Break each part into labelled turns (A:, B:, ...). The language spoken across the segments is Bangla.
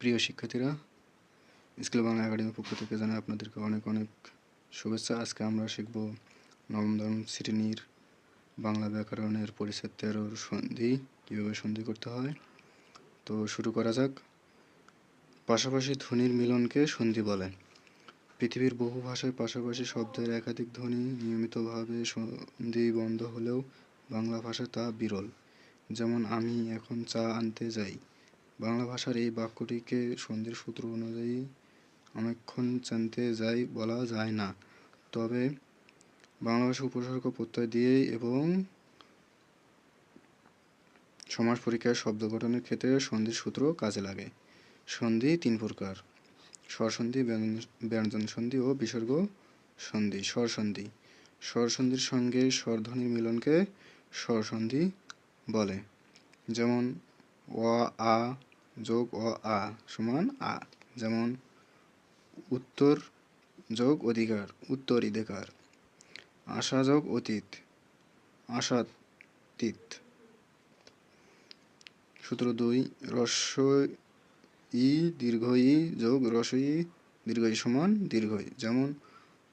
A: প্রিয় শিক্ষার্থীরা, স্কুল বাংলা একাডেমির পক্ষ থেকে জানাই আপনাদেরকে অনেক অনেক শুভেচ্ছা। আজকে আমরা শিখব নবম দশম শ্রেণির বাংলা ব্যাকরণের পরিচ্ছেদ তেরোর সন্ধি, কীভাবে সন্ধি করতে হয়। তো শুরু করা যাক। পাশাপাশি ধ্বনির মিলনকে সন্ধি বলে পৃথিবীর বহু ভাষায় পাশাপাশি শব্দের একাধিক ধ্বনি নিয়মিতভাবে সন্ধি বন্ধ হলেও বাংলা ভাষা তা বিরল। যেমন, আমি এখন চা আনতে যাই। বাংলা ভাষার এই বাক্যটিকে সন্ধির সূত্র অনুযায়ী অনেকক্ষণ জানতে যাই বলা যায় না। তবে বাংলা ভাষা উপসর্গ প্রত্যয় দিয়ে এবং সমাস পরীক্ষায় শব্দ গঠনের ক্ষেত্রে সন্ধির সূত্র কাজে লাগে। সন্ধি তিন প্রকার। স্বরসন্ধি, ব্যঞ্জন সন্ধি ও বিসর্গ সন্ধি, স্বরসন্ধি। স্বরসন্ধির সঙ্গে স্বরধ্বনির মিলনকে স্বরসন্ধি বলে। যেমন অ আ যোগ অ আ সমান আ, যেমন উত্তর যোগ অধিকার উত্তরাধিকার আশা যোগ অতীত, আশাতীত। সূত্র দুই রস্য ই দীর্ঘ ই যোগ রস ই দীর্ঘ ই সমান দীর্ঘ যেমন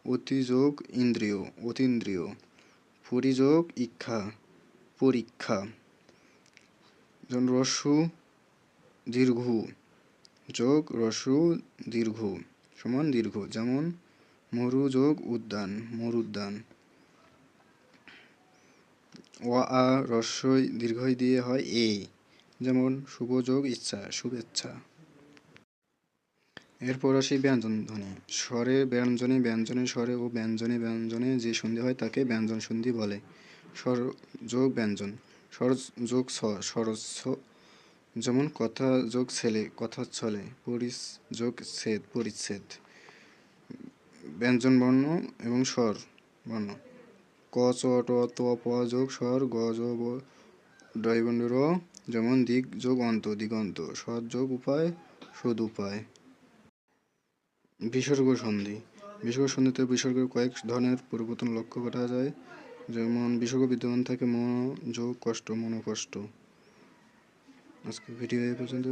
A: অতি যোগ ইন্দ্রিয়, অতীন্দ্রিয়। পরিযোগ ইচ্ছা, পরীক্ষা। যেমন রস্যু দীর্ঘ যোগ রস্যু দীর্ঘ সমান দীর্ঘ, যেমন মরু যোগ উদ্যান, মরুদ্যান। ও আ রস্যই দীর্ঘই দিয়ে হয় এ, যেমন শুভ যোগ ইচ্ছা, শুভেচ্ছা। এরপর আসি ব্যঞ্জন ধ্বনি স্বরে ব্যঞ্জনে ব্যঞ্জনে, স্বরে ও ব্যঞ্জনে ব্যঞ্জনে যে সন্ধি হয় তাকে ব্যঞ্জন সন্ধি বলে। স্বর যোগ ব্যঞ্জন। স্বর যোগ ছ স্বরস্ব যেমন কথা যোগ ছেলে, কথা ছলে পরিস, যোগ ছেদ, পরিচ্ছেদ। ব্যঞ্জন বর্ণ এবং স্বর বর্ণ। ক, চ, ট, ত, প, যোগ, স্বর, গ ব ডয়বন্ড যেমন দিক যোগ, অন্ত, দিগন্ত। সৎ যোগ, উপায়, সদ, উপায়। বিসর্গ সন্ধি। বিসর্গ সন্ধিতে বিসর্গের কয়েক ধরনের পরিবর্তন লক্ষ্য করা যায়। যেমন বিসর্গ বিদ্যমান থাকে মন, যোগ, কষ্ট, মনোকষ্ট। আজকে ভিডিও এই পর্যন্ত